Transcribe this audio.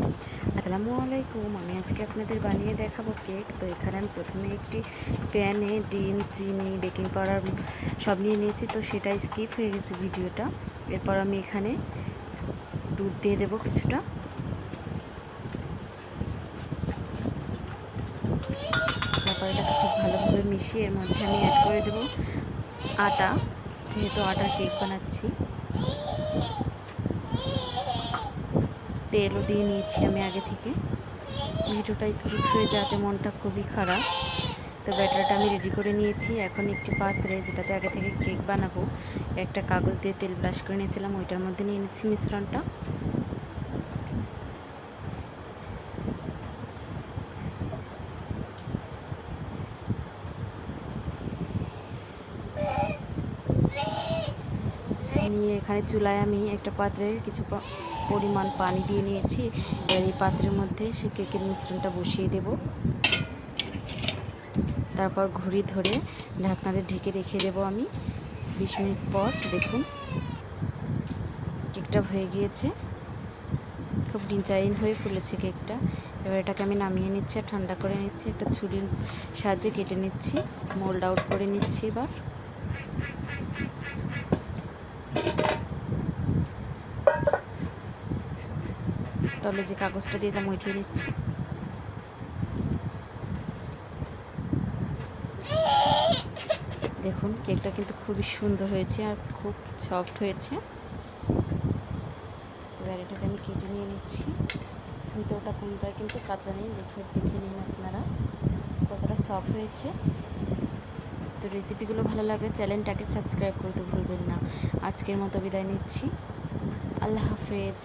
আসসালামু আলাইকুম আমি আজকে আপনাদের বানিয়ে দেখাবো কেক। তো এখানে আমি প্রথমে একটি প্যানে ডিম, চিনি, বেকিং পাউডার সব নিয়ে নিয়েছি, তো সেটা স্কিপ হয়ে গেছে ভিডিওটা। এরপর আমি এখানে দুধ দিয়ে দেবো কিছুটা। তারপর এটাকে খুব ভালোভাবে মিশিয়ে এর মধ্যে আমি অ্যাড করে দেবো আটা, যেহেতু আটার কেক বানাচ্ছি। তেলও দিয়ে নিয়েছি আমি আগে থেকে। ভিডিওটা স্কিপ হয়ে যাতে মনটা খুবই খারাপ। তো ব্যাটারটা আমি রেডি করে নিয়েছি। এখন একটি পাত্রে যেটাতে আগে থেকে কেক বানাবো, একটা কাগজ দিয়ে তেল ব্রাশ করে নিয়েছিলাম, ওইটার মধ্যে নিয়ে নিচ্ছি মিশ্রণটা। নিয়ে এখানে চুলায় আমি একটা পাত্রে কিছু পরিমাণ পানি দিয়ে নিয়েছি। এবার এই পাত্রের মধ্যে সে কেকের মিশ্রণটা বসিয়ে দেব। তারপর ঘুড়ি ধরে ঢাকনাতে ঢেকে রেখে দেব আমি। বিশ মিনিট পর দেখুন, কেকটা হয়ে গিয়েছে। খুব ডিজাইন হয়ে ফুলেছে কেকটা। এবার এটাকে আমি নামিয়ে নিচ্ছি আর ঠান্ডা করে নিচ্ছি। একটা ছুরির সাহায্যে কেটে নিচ্ছি। মোল্ড আউট করে নিচ্ছি এবার। তাহলে যে কাগজটা দিয়ে দাম উঠিয়ে নিচ্ছি দেখুন, কেকটা কিন্তু খুবই সুন্দর হয়েছে আর খুব সফট হয়েছে। এবার এটাকে আমি কেটে নিয়ে নিচ্ছি। ভিতরটা কোনটা কিন্তু কাঁচা নেই, দেখে দেখে নিন আপনারা। কতটা সফট হয়েছে। তো রেসিপিগুলো ভালো লাগলে চ্যানেলটাকে সাবস্ক্রাইব করতে ভুলবেন না। আজকের মতো বিদায় নিচ্ছি। আল্লাহ হাফেজ।